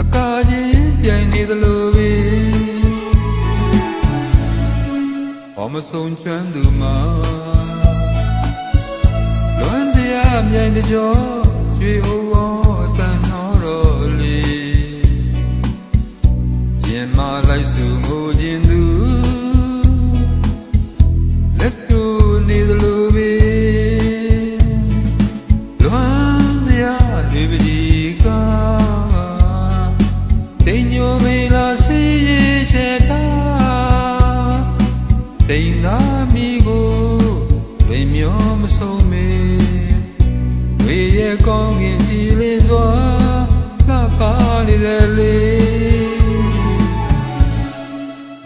အကာကြီးပြိုင်နေသလိုပဲဘာမဆုံးချမ်းသူမှာလွမ်းစရာမြိုင်တကြောကျွေးအောင် ညိုမေလာစီရဲ့ချေတာတိမ်သာမီကိုဝေမျောမဆုံးမေဝေရဲ့ကောင်းကင်ကြည်လေးစွာလှပါလေတဲ့လေ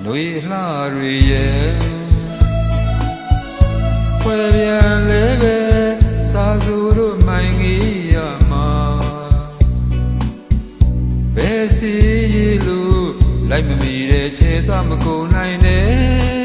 ຫນွေလှတွေရဲ့ စီလို့လိုက်မမီတဲ့ခြေသားမကုန်နိုင်နဲ့